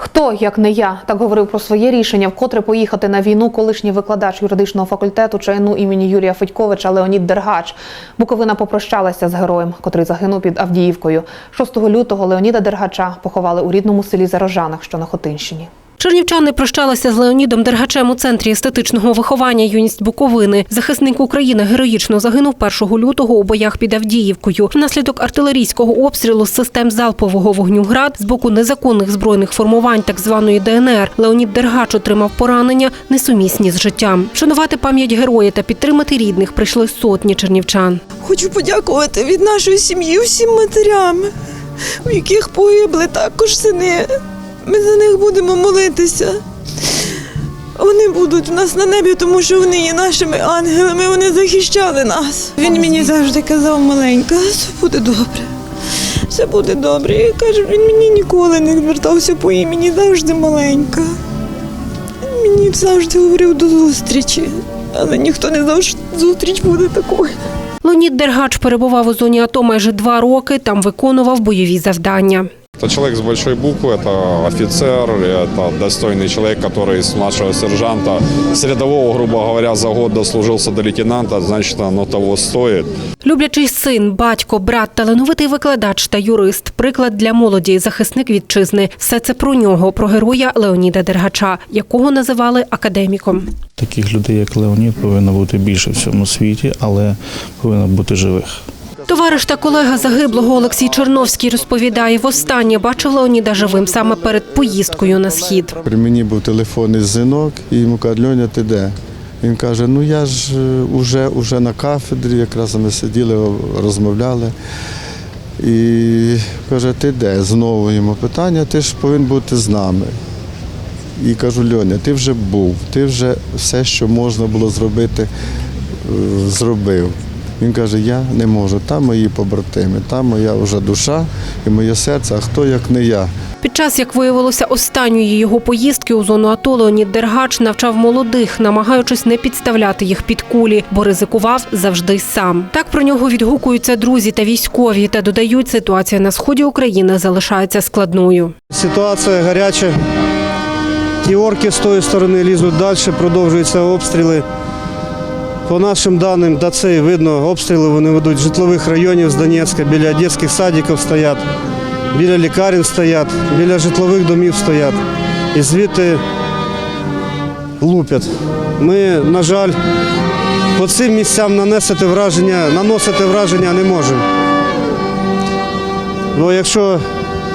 Хто, як не я, так говорив про своє рішення, вкотре поїхати на війну колишній викладач юридичного факультету ЧНУ імені Юрія Федьковича Леонід Дергач. Буковина попрощалася з героєм, котрий загинув під Авдіївкою. 6 лютого Леоніда Дергача поховали у рідному селі Зарожанах, що на Хотинщині. Чернівчани прощалися з Леонідом Дергачем у центрі естетичного виховання юність Буковини. Захисник України героїчно загинув 1 лютого у боях під Авдіївкою. Внаслідок артилерійського обстрілу з систем залпового вогню «Град» з боку незаконних збройних формувань так званої ДНР Леонід Дергач отримав поранення, несумісні з життям. Шанувати пам'ять героя та підтримати рідних прийшли сотні чернівчан. Хочу подякувати від нашої сім'ї всім матерям, у яких погибли також сини. Ми за них будемо молитися. Вони будуть у нас на небі, тому що вони є нашими ангелами, вони захищали нас. Він мені завжди казав, маленька, все буде добре. Все буде добре. Я кажу, він мені ніколи не звертався по імені, завжди маленька. Він мені завжди говорив до зустрічі, але ніхто не знав, що зустріч буде такою. Леонід Дергач перебував у зоні АТО майже два роки. Там виконував бойові завдання. Это человек с большой буквы, это офицер, это достойный человек, который с младшего сержанта, с рядового, грубо говоря, за год дослужился до лейтенанта, значит, оно того стоит. Люблячий син, батько, брат, талановитий викладач та юрист, приклад для молоді, захисник вітчизни. Все це про нього, про героя Леоніда Дергача, якого називали академіком. Таких людей, як Леонід, повинно бути більше в цьому світі, але повинно бути живих. Товариш та колега загиблого Олексій Черновський розповідає, востаннє бачив Леоніда живим саме перед поїздкою на схід. При мені був телефонний дзвінок, і йому кажуть, Льоня, ти де? Він каже: ну я ж е, уже, уже на кафедрі, якраз ми сиділи, розмовляли. І каже, ти де? Знову йому питання, ти ж повинен бути з нами. І кажу, Льоня, ти вже був, ти вже все, що можна було зробити, е, зробив. Він каже, я не можу, там мої побратими, там моя вже душа і моє серце, а хто як не я. Під час, як виявилося, останньої його поїздки у зону АТО Леонід Дергач навчав молодих, намагаючись не підставляти їх під кулі, бо ризикував завжди сам. Так про нього відгукуються друзі та військові та додають, ситуація на сході України залишається складною. Ситуація гаряча. Ті орки з тої сторони лізуть далі, продовжуються обстріли. По нашим даним, до цей видно, обстріли вони ведуть з житлових районів з Донецька, біля дитячих садиків стоять, біля лікарень стоять, біля житлових домів стоять. І звідти лупять. Ми, на жаль, по цим місцям наносити враження, наносити враження не можемо. Бо якщо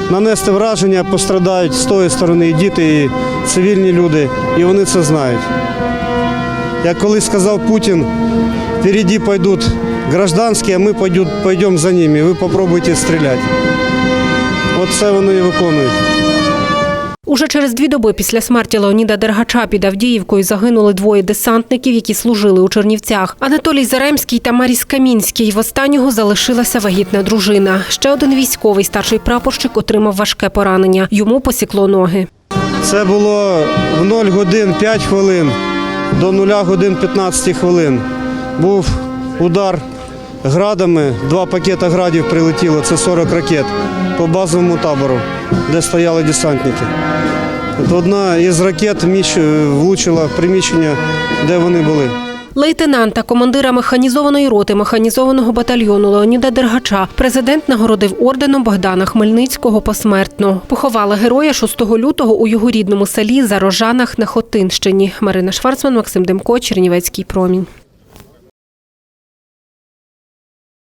нанести враження, пострадають з тої сторони і діти, і цивільні люди, і вони це знають. Як колись сказав Путін, впереді пойдуть гражданські, а ми пойдемо за ними, ви спробуйте стріляти. От це вони і виконують. Уже через дві доби після смерті Леоніда Дергача під Авдіївкою загинули двоє десантників, які служили у Чернівцях. Анатолій Заремський та Маріс Камінський. В останнього залишилася вагітна дружина. Ще один військовий старший прапорщик отримав важке поранення. Йому посікло ноги. Це було в 0 годин 5 хвилин до 0 годин 15 хвилин. Був удар градами, два пакети градів прилетіло, це 40 ракет по базовому табору, де стояли десантники. От одна із ракет влучила в приміщення, де вони були. Лейтенанта, командира механізованої роти механізованого батальйону Леоніда Дергача президент нагородив орденом Богдана Хмельницького посмертно. Поховали героя 6 лютого у його рідному селі Зарожанах на Хотинщині. Марина Шварцман, Максим Демко, Чернівецький промінь.